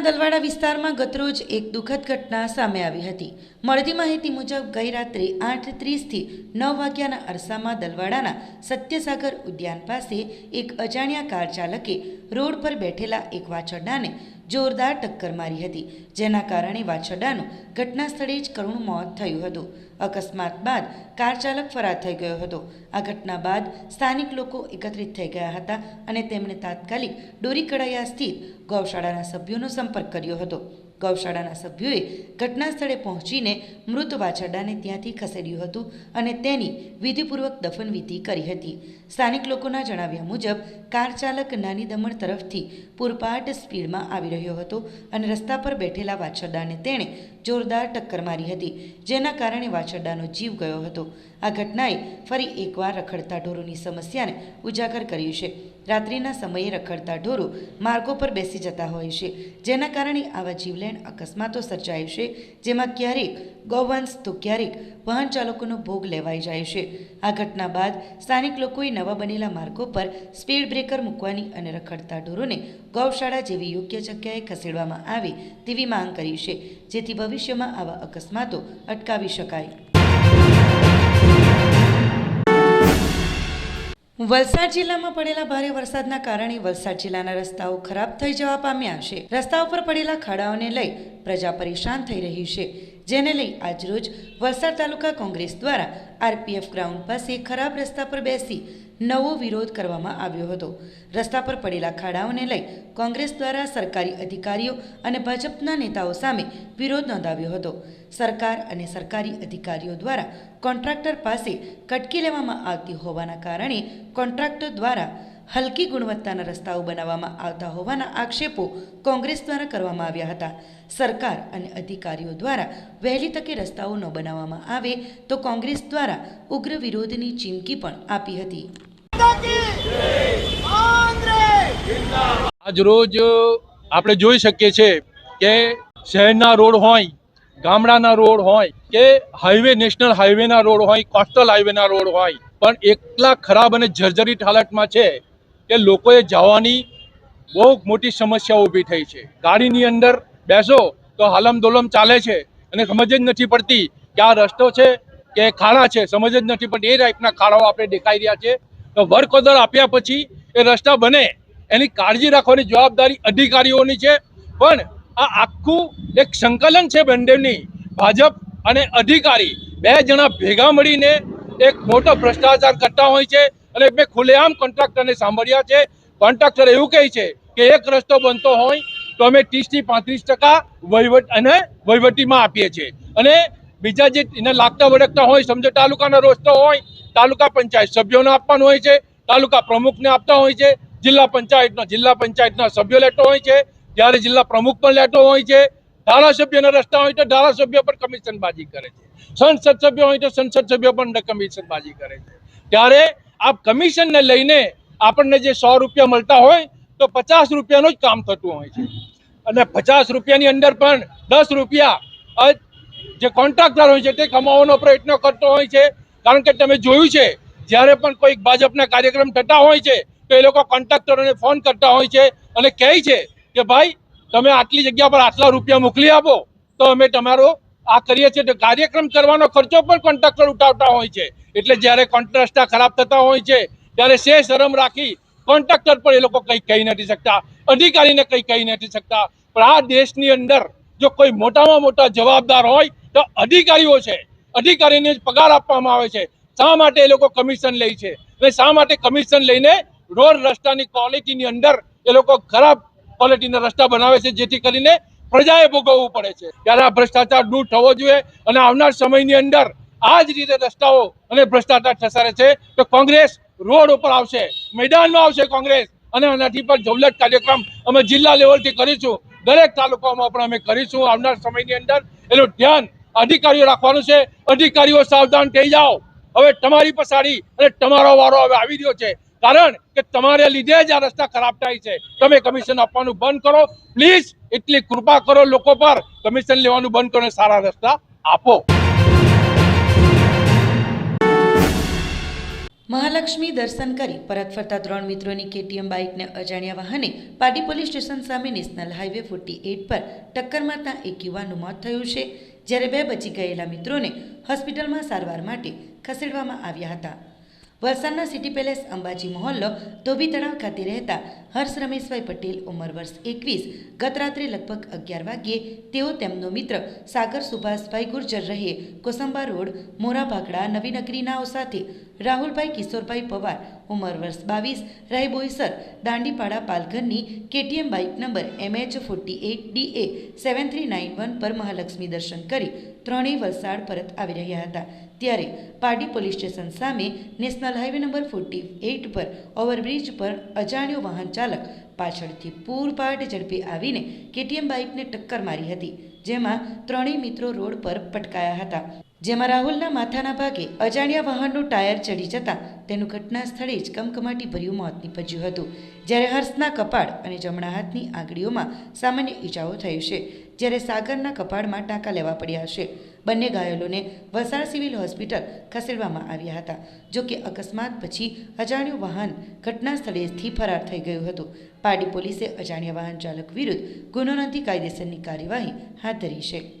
દમણના દલવાડા વિસ્તારમાં ગતરોજ એક દુઃખદ ઘટના સામે આવી હતી. મળતી માહિતી મુજબ ગઈ રાત્રે આઠ ત્રીસથી નવ વાગ્યાના અરસામાં દલવાડાના સત્યસાગર ઉદ્યાન પાસે એક અજાણ્યા કાર ચાલકે રોડ પર બેઠેલા એક વાછરડાને જોરદાર ટક્કર મારી હતી, જેના કારણે વાછરડાનું ઘટના સ્થળે જ કરુણ મોત થયું હતું. અકસ્માત બાદ કાર ચાલક ફરાર થઈ ગયો હતો. આ ઘટના બાદ સ્થાનિક લોકો એકત્રિત થઈ ગયા હતા અને તેમણે તાત્કાલિક ડોરી કડાયા સ્થિત ગૌશાળાના સભ્યોનો સંપર્ક કર્યો હતો. ગૌશાળાના સભ્યોએ ઘટના સ્થળે પહોંચીને મૃત વાછરડાને ત્યાંથી ખસેડ્યું હતું અને તેની વિધિપૂર્વક દફનવિધિ કરી હતી. સ્થાનિક લોકોના જણાવ્યા મુજબ, કાર ચાલક નાની દમણ તરફથી પૂરપાટ સ્પીડમાં આવી રહ્યો હતો અને રસ્તા પર બેઠેલા વાછરડાને તેણે જોરદાર ટક્કર મારી હતી, જેના કારણે વાછરડાનો જીવ ગયો હતો. આ ઘટનાએ ફરી એકવાર રખડતા ઢોરોની સમસ્યાને ઉજાગર કર્યું છે. રાત્રિના સમયે રખડતા ઢોરો માર્ગો પર બેસી જતા હોય છે, જેના કારણે આવા જીવલેણ અકસ્માતો સર્જાય છે, જેમાં ક્યારેક ગૌવંશ તો ક્યારેક વાહન ચાલકોનો ભોગ લેવાઈ જાય છે. આ ઘટના બાદ સ્થાનિક લોકોએ નવા બનેલા માર્ગો પર સ્પીડ બ્રેકર મૂકવાની અને રખડતા ઢોરોને ગૌશાળા જેવી યોગ્ય જગ્યાએ ખસેડવામાં આવે તેવી માંગ કરી છે, જેથી ભવિષ્યમાં આવા અકસ્માતો અટકાવી શકાય. વલસાડ જિલ્લામાં પડેલા ભારે વરસાદના કારણે વલસાડ જિલ્લાના રસ્તાઓ ખરાબ થઈ જવા પામ્યા છે. રસ્તા ઉપર પડેલા ખાડાઓને લઈ પ્રજા પરેશાન થઈ રહી છે. જેને લઈ આજરોજ વલસાડ તાલુકા કોંગ્રેસ દ્વારા આરપીએફ ગ્રાઉન્ડ પાસે ખરાબ રસ્તા પર બેસી નવો વિરોધ કરવામાં આવ્યો હતો. રસ્તા પર પડેલા ખાડાઓને લઈ કોંગ્રેસ દ્વારા સરકારી અધિકારીઓ અને ભાજપના નેતાઓ સામે વિરોધ નોંધાવ્યો હતો. સરકાર અને સરકારી અધિકારીઓ દ્વારા કોન્ટ્રાક્ટર પાસે કટકી લેવામાં આવતી હોવાના કારણે કોન્ટ્રાક્ટર દ્વારા હલકી ગુણવત્તાના રસ્તાઓ બનાવવામાં આવતા હોવાના આક્ષેપો કોંગ્રેસ દ્વારા કરવામાં આવ્યા હતા. સરકાર અને અધિકારીઓ દ્વારા વહેલી તકે રસ્તાઓ ન બનાવવામાં આવે તો કોંગ્રેસ દ્વારા ઉગ્ર વિરોધની ચીમકી પણ આપી હતી. આજ રોજ આપણે જોઈ શકીએ છીએ કે શહેરના રોડ હોય, ગામડાના રોડ હોય, કે હાઈવે નેશનલ હાઈવેના રોડ હોય કોસ્ટલ હાઈવેના રોડ હોય, પણ એટલા ખરાબ અને જર્જરિત હાલતમાં છે કે લોકોએ જવાની બહુ મોટી સમસ્યા ઊભી થઈ છે. ગાડીની અંદર બેસો તો હાલમ દોલમ ચાલે છે અને સમજ જ નથી પડતી કે આ રસ્તો છે કે ખાડા છે, સમજ જ નથી પડતી. એ ટાઈપના ખાડાઓ આપણે દેખાઈ રહ્યા છે. વર્ક ઓર્ડર આપ્યા પછી એ રસ્તા બને. એની કાળજી રાખવાની જવાબદારી અધિકારીઓની છે. પણ આ આખું એક સંકલન છે બંનેની. ભાજપ અને અધિકારી બે જણા ભેગા મળીને એક મોટો ભ્રષ્ટાચાર કરતા હોય છે અને મેં ખુલ્લેઆમ કોન્ટ્રાક્ટરને સાંભળ્યા છે. કોન્ટ્રાક્ટર એવું કહે છે કે એક રસ્તો બનતો હોય તો અમે ત્રીસથી પાંત્રીસ ટકા વહીવટ અને વહીવટીમાં આપીએ છીએ. અને બીજા જે એને લાગતા વળગતા હોય, સમજો તાલુકાના રસ્તો હોય, તાલુકા પંચાયત સભ્યોને આપવાનું હોય છે, તાલુકા પ્રમુખને આપતા હોય છે, જિલ્લા પંચાયતનો, જિલ્લા પંચાયતના સભ્યો લેતો હોય છે ત્યારે જિલ્લા પ્રમુખ પણ લેતો હોય છે, ધારાસભ્યના રસ્તા હોય તો ધારાસભ્ય પણ કમિશનબાજી કરે છે. સંસદ સભ્ય હોય તો સંસદ સભ્ય પણ કમિશનબાજી કરે છે. ત્યારે આ કમિશનને લઈને આપણને જે સો રૂપિયા મળતા હોય, તો પચાસ રૂપિયાનું જ કામ થતું હોય છે. અને પચાસ રૂપિયાની અંદર પણ દસ રૂપિયા જે કોન્ટ્રાક્ટર હોય છે તે કમાવાનો પ્રયત્ન કરતો હોય છે. કારણ કે તમે જોયું છે, જ્યારે પણ કોઈ ભાજપના કાર્યક્રમ થતા હોય છે, તો એ લોકો કોન્ટ્રાક્ટરોને ફોન કરતા હોય છે અને કહે છે કે ભાઈ, તમે આટલી જગ્યા પર આટલા રૂપિયા મોકલી આપો, તો અમે તમારો આ કરીએ છીએ. તો કાર્યક્રમ કરવાનો ખર્ચો પણ કોન્ટ્રાક્ટર ઉઠાવતા હોય છે. એટલે જ્યારે કોન્ટ્રાક્ટર ખરાબ થતા હોય છે, ત્યારે શે શરમ રાખી કોન્ટ્રાક્ટર પણ એ લોકો કંઈ કહી નથી શકતા, અધિકારીને કંઈ કહી નથી શકતા. પણ આ દેશની અંદર જો કોઈ મોટામાં મોટા જવાબદાર હોય તો અધિકારીઓ છે. અધિકારીને જ પગાર આપવામાં આવે છે. શા માટે એ લોકો કમિશન લે છે? અને શા માટે કમિશન લઈને રોડ રસ્તાની ક્વોલિટીની અંદર એ લોકો ખરાબ ક્વોલિટીના રસ્તા બનાવે છે? જેથી કરીને પ્રજાએ ભોગવવું પડે છે. ત્યારે આ ભ્રષ્ટાચાર દૂર થવો જોઈએ અને આવનાર સમયની અંદર આ જ રીતે રસ્તાઓ અને ભ્રષ્ટાચાર થસારે છે તો કોંગ્રેસ રોડ ઉપર આવશે. મેદાનમાં આવશે કોંગ્રેસ. અને આનાથી પર જવલત કાર્યક્રમ અમે જિલ્લા લેવલથી કરીશું. દરેક તાલુકામાં પણ અમે કરીશું. આવનાર સમયની અંદર એનું ધ્યાન અધિકારીઓ રાખવાનું છે. અધિકારીઓ સાવધાન થઈ જાઓ. હવે તમારી પછાડી અને તમારો વારો હવે આવી રહ્યો છે. કારણ કે તમારે લીધે જ આ રસ્તા ખરાબ થાય છે. તમે કમિશન આપવાનું બંધ કરો. પ્લીઝ એટલી કૃપા કરો લોકો પર. કમિશન લેવાનું બંધ કરો સારા રસ્તા આપો. મહાલક્ષ્મી દર્શન કરી પરત ફરતા ત્રણ મિત્રોની કેટીએમ બાઇકને અજાણ્યા વાહને પાટી પોલીસ સ્ટેશન સામે નેશનલ હાઈવે ફોર્ટી એઇટ પર ટક્કર મારતા એક યુવાનનું મોત થયું છે, જ્યારે બે બચી ગયેલા મિત્રોને હોસ્પિટલમાં સારવાર માટે ખસેડવામાં આવ્યા હતા. વલસાડના સિટી પેલેસ અંબાજી મહોલ્લો ધોબી તળાવ ખાતે રહેતા હર્ષ રમેશભાઈ પટેલ ઉંમર વર્ષ એકવીસ, ગત રાત્રે લગભગ અગિયાર વાગ્યે તેઓ તેમનો મિત્ર સાગર સુભાષભાઈ ગુર્જર રહે, કોસંબા રોડ, મોરા ભાગડા નવીનગરીનાઓ સાથે રાહુલભાઈ કિશોરભાઈ પવાર, ઉંમર વર્ષ બાવીસ રહે Boisar, Dandipada પાલઘરની KTM bike number MH forty eight DA seven three nine one પર મહાલક્ષ્મી દર્શન કરી ત્રણેય વલસાડ પરત આવી રહ્યા હતા. ત્યારે પાડી પોલીસ સ્ટેશન સામે national highway number forty eight પર ઓવરબ્રિજ પર અજાણ્યો વાહન ચાલક પાછળથી પૂરપાટ ઝડપે આવીને કેટીએમ બાઇકને ટક્કર મારી હતી, જેમાં ત્રણેય મિત્રો રોડ પર પટકાયા હતા. જેમાં રાહુલના માથાના ભાગે અજાણ્યા વાહનનું ટાયર ચડી જતાં તેનું ઘટના સ્થળે જ કમકમાટી ભર્યું મોત નીપજ્યું હતું. જ્યારે હર્ષના કપાળ અને જમણા હાથની આંગળીઓમાં સામાન્ય ઈજાઓ થઈ છે, જ્યારે સાગરના કપાળમાં ટાંકા લેવા પડ્યા છે. બંને ઘાયલોને વલસાડ સિવિલ હોસ્પિટલ ખસેડવામાં આવ્યા હતા જોકે અકસ્માત પછી અજાણ્યું વાહન ઘટના સ્થળેથી ફરાર થઈ ગયું હતું. પાડી પોલીસે અજાણ્યા વાહન ચાલક વિરુદ્ધ ગુનો નોંધી કાયદેસરની કાર્યવાહી હાથ ધરી છે.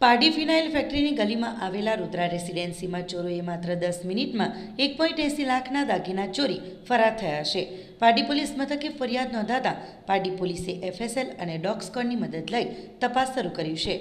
પાડી ફિનાઇલ ફેક્ટરીની ગલીમાં આવેલા રુદ્રા રેસિડેન્સીમાં ચોરોએ માત્ર દસ મિનિટમાં એક પોઈન્ટ એંસી લાખના દાગીના ચોરી ફરાર થયા છે. પાડી પોલીસ મથકે ફરિયાદ નોંધાતા પાડી પોલીસે એફએસએલ અને ડોગ સ્કોડની મદદ લઈ તપાસ શરૂ કર્યું છે.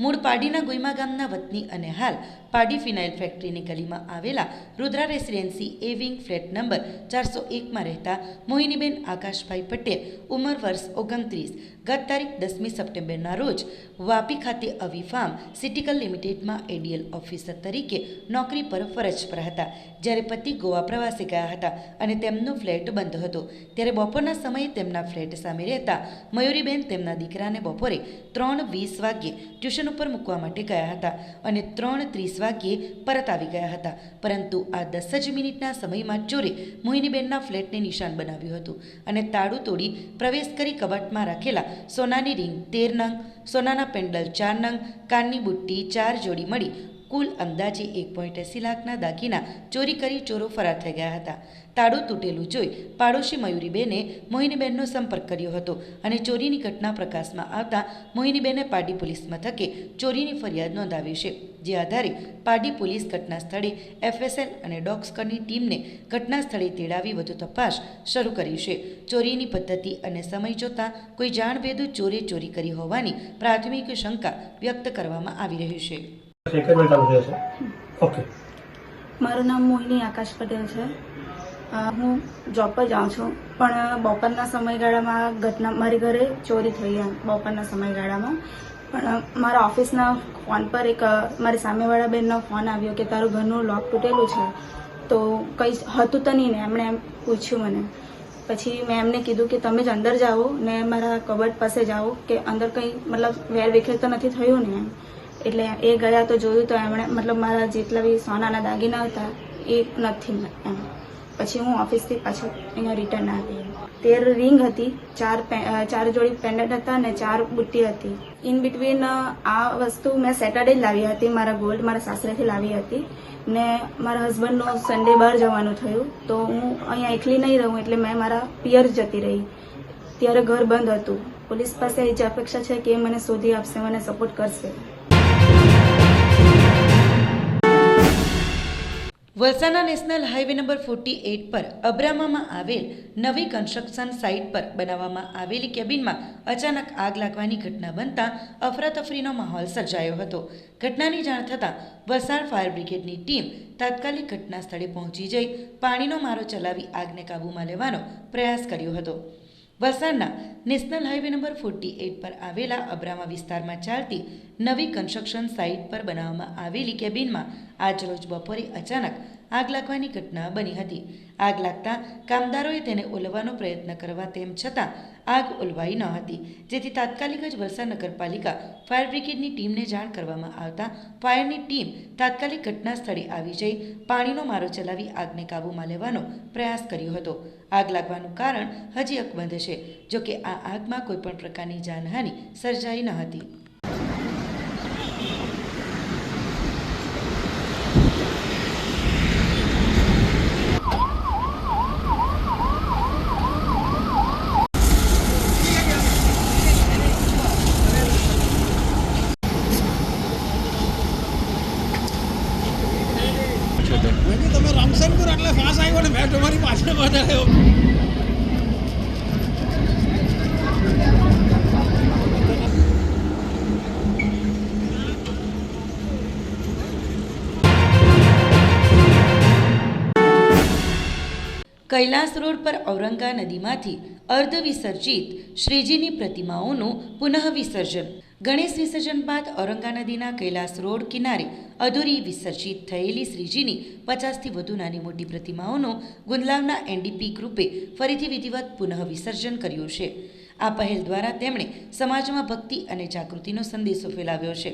મૂળ પાડીના ગુઈમા ગામના વતની અને હાલ પાડી ફિનાઇલ ફેક્ટરીની ગલીમાં આવેલા Rudra residency A wing flat number ચારસો એકમાં રહેતા મોહિનીબેન આકાશભાઈ પટેલ ઉંમર વર્ષ ઓગણત્રીસ. ગત તારીખ દસમી સપ્ટેમ્બરના રોજ વાપી ખાતે અવી ફાર્મ સિટીકલ લિમિટેડમાં એડીએલ ઓફિસર તરીકે નોકરી પર ફરજ પર હતા. જ્યારે પતિ ગોવા પ્રવાસે ગયા હતા અને તેમનો ફ્લેટ બંધ હતો. ત્યારે બપોરના સમયે તેમના ફ્લેટ સામે રહેતા મયુરીબેન તેમના દીકરાને બપોરે ત્રણ વીસ વાગ્યે ટ્યુશન ઉપર મૂકવા માટે ગયા હતા અને ત્રણ ત્રીસ વાગ્યે પરત આવી ગયા હતા. પરંતુ આ દસ જ મિનિટના સમયમાં ચોરે મોહિનીબેનના ફ્લેટને નિશાન બનાવ્યું હતું અને તાળું તોડી પ્રવેશ કરી કબાટમાં રાખેલા સોનાની રિંગ તેર નંગ, સોનાના પેન્ડલ ચાર નંગ, કાનની બુટ્ટી ચાર જોડી મળી કુલ અંદાજે એક પોઈન્ટ એંસી લાખના દાગીના ચોરી કરી ચોરો ફરાર થઈ ગયા હતા. તાળું તૂટેલું જોઈ પાડોશી મયુરીબેને મોહિનીબેનનો સંપર્ક કર્યો હતો અને ચોરીની ઘટના પ્રકાશમાં આવતા મોહિનીબેને પાડી પોલીસ મથકે ચોરીની ફરિયાદ નોંધાવી છે. જે આધારે પાડી પોલીસ ઘટના સ્થળે એફએસએલ અને ડોગ ટીમને ઘટના સ્થળે તેડાવી વધુ તપાસ શરૂ કરી છે. ચોરીની પદ્ધતિ અને સમય જોતાં કોઈ જાણભેદુ ચોરે ચોરી કરી હોવાની પ્રાથમિક શંકા વ્યક્ત કરવામાં આવી રહી છે. મારું નામ મોહિની આકાશ પટેલ છે. હું જોબ પર જાઉં છું. પણ બપોરના સમયગાળામાં ઘટના, મારી ઘરે ચોરી થઈ બપોરના સમયગાળામાં. પણ મારા ઓફિસના ફોન પર એક, મારી સામેવાળા બેનનો ફોન આવ્યો કે તારું ઘરનું લોક તૂટેલું છે. તો કંઈ હતું તો નહીં ને, એમણે એમ પૂછ્યું મને. પછી મેં એમને કીધું કે તમે જ અંદર જાઓ ને મારા કબટ પાસે જાઓ કે અંદર કંઈ મતલબ વેર વિખેર તો નથી થયું ને એમ. એટલે એ ગયા તો જોયું તો એમણે, મતલબ મારા જેટલા બી સોનાના દાગીના હતા, એ નથી એમ. પછી હું ઓફિસથી પાછું અહીંયા રિટર્ન આવી. તેર રિંગ હતી, ચાર ચાર જોડી પેન્ડન્ટ હતા અને ચાર બુટ્ટી હતી. ઇન બિટવીન આ વસ્તુ મેં સેટરડે જ લાવી હતી, મારા ગોલ્ડ મારા સાસરેથી લાવી હતી. ને મારા હસબન્ડનું સન્ડે બહાર જવાનું થયું, તો હું અહીંયા એકલી નહીં રહું એટલે મેં મારા પિયર જતી રહી. ત્યારે ઘર બંધ હતું. પોલીસ પાસે એ જ અપેક્ષા છે કે એ મને શોધી આપશે, મને સપોર્ટ કરશે. વલસાડના national highway number forty eight પર અબ્રામામાં આવેલ નવી કન્સ્ટ્રક્શન સાઇટ પર બનાવવામાં આવેલી કેબિનમાં અચાનક આગ લાગવાની ઘટના બનતા અફરાતફરીનો માહોલ સર્જાયો હતો. ઘટનાની જાણ થતાં વલસાડ ફાયર બ્રિગેડની ટીમ તાત્કાલિક ઘટના સ્થળે પહોંચી જઈ પાણીનો મારો ચલાવી આગને કાબૂમાં લેવાનો પ્રયાસ કર્યો હતો. વલસાડના national highway number forty eight પર આવેલા અબ્રામા વિસ્તારમાં ચાલતી નવી કન્સ્ટ્રક્શન સાઇટ પર બનાવવામાં આવેલી કેબિનમાં આજરોજ બપોરે અચાનક આગ લાગવાની ઘટના બની હતી. આગ લાગતા કામદારોએ તેને ઓલવવાનો પ્રયત્ન કરવા તેમ છતાં આગ ઓલવાઈ ન હતી. જેથી તાત્કાલિક જ વલસાડ નગરપાલિકા ફાયર બ્રિગેડની ટીમને જાણ કરવામાં આવતા ફાયરની ટીમ તાત્કાલિક ઘટના સ્થળે આવી જઈ પાણીનો મારો ચલાવી આગને કાબૂમાં લેવાનો પ્રયાસ કર્યો હતો. આગ લાગવાનું કારણ હજી અકબંધ છે, જોકે આ આગમાં કોઈપણ પ્રકારની જાનહાનિ સર્જાઈ ન હતી. કૈલાસ રોડ પર ઔરંગા નદીમાંથી અર્ધ વિસર્જિત શ્રીજીની પ્રતિમાઓનું પુનઃવિસર્જન ગણેશ વિસર્જન બાદ ઔરંગા નદીના કૈલાસ રોડ કિનારે અધૂરી વિસર્જિત થયેલી શ્રીજીની પચાસથી વધુ નાની મોટી પ્રતિમાઓનું ગુંદલાવના એનડીપી ગ્રુપે ફરીથી વિધિવત પુનઃ વિસર્જન કર્યું છે. આ પહેલ દ્વારા તેમણે સમાજમાં ભક્તિ અને જાગૃતિનો સંદેશો ફેલાવ્યો છે.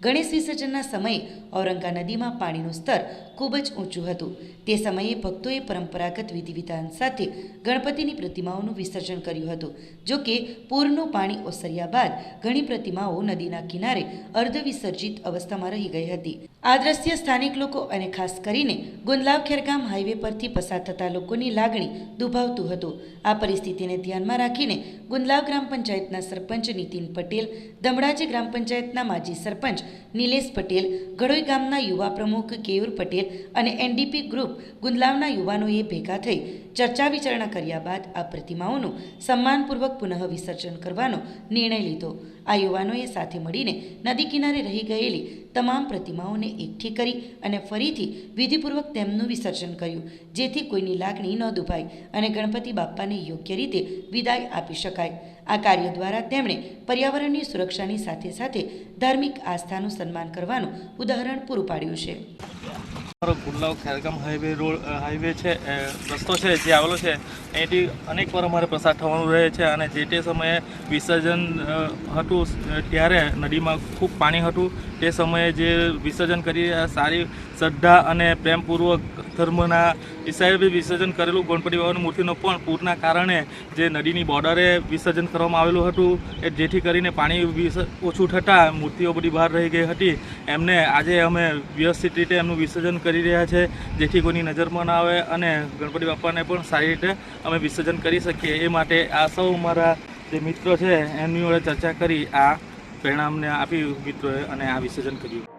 ગણેશ વિસર્જનના સમયે ઔરંગા નદીમાં પાણીનું સ્તર ખૂબ જ ઊંચું હતું. તે સમયે ભક્તોએ પરંપરાગત વિધિ વિધાન સાથે ગણપતિની પ્રતિમાઓનું વિસર્જન કર્યું હતું, જો કે પૂરનું પાણી ઓસર્યા બાદ ઘણી પ્રતિમાઓ નદીના કિનારે અર્ધ વિસર્જિત અવસ્થામાં રહી ગઈ હતી. આ દ્રશ્ય સ્થાનિક લોકો અને ખાસ કરીને ગુંદલાવ ખેરગામ હાઈવે પરથી પસાર થતા લોકોની લાગણી દુભાવતું હતું. આ પરિસ્થિતિને ધ્યાનમાં રાખીને ગુંદલાવ ગ્રામ પંચાયતના સરપંચ નીતિન પટેલ, દમડાજી ગ્રામ પંચાયતના માજી સરપંચ નિલેશ પટેલ ગડોઈ ગામના યુવા પ્રમુખ કેયુર પટેલ અને એનડીપી ગ્રુપ ગુંદલાવના યુવાનોએ ભેગા થઈ ચર્ચા વિચારણા કર્યા બાદ આ પ્રતિમાઓનું સન્માનપૂર્વક પુનઃ વિસર્જન કરવાનો નિર્ણય લીધો. આ યુવાનોએ સાથે મળીને નદી કિનારે રહી ગયેલી તમામ પ્રતિમાઓને એકઠી કરી અને ફરીથી વિધિપૂર્વક તેમનું વિસર્જન કર્યું, જેથી કોઈની લાગણી ન દુભાય અને ગણપતિ બાપ્પાને યોગ્ય રીતે વિદાય આપી શકાય. આ કાર્ય દ્વારા તેમણે પર્યાવરણની સુરક્ષાની સાથે સાથે ધાર્મિક આસ્થાનું સન્માન કરવાનું ઉદાહરણ પૂરું પાડ્યું છે. અમારો Gundlav Khergam highway road highway છે રસ્તો છે, જે આવેલો છે, અહીંથી અનેક વાર અમારે પ્રસાર થવાનું રહે છે અને જે તે સમયે વિસર્જન હતું ત્યારે નદીમાં ખૂબ પાણી હતું. તે સમયે જે વિસર્જન કરી સારી શ્રદ્ધા અને પ્રેમપૂર્વક ધર્મના હિસાબે વિસર્જન કરેલું ગણપતિ બાબાની મૂર્તિનો પણ પૂરના કારણે જે નદીની બોર્ડરે વિસર્જન કરવામાં આવેલું હતું, એ જેથી કરીને પાણી ઓછું થતાં મૂર્તિઓ બધી બહાર રહી ગઈ હતી. એમને આજે અમે વ્યવસ્થિત રીતે એમનું વિસર્જન કરી રહ્યા છે, જેથી કોઈની નજરમાં ના આવે અને ગણપતિ બાપાને પણ સારી રીતે અમે વિસર્જન કરી શકીએ. એ માટે આ સૌ મારા જે મિત્રો છે, એમની જોડે ચર્ચા કરી, આ પરિણામને આપી મિત્રોએ અને આ વિસર્જન કર્યું.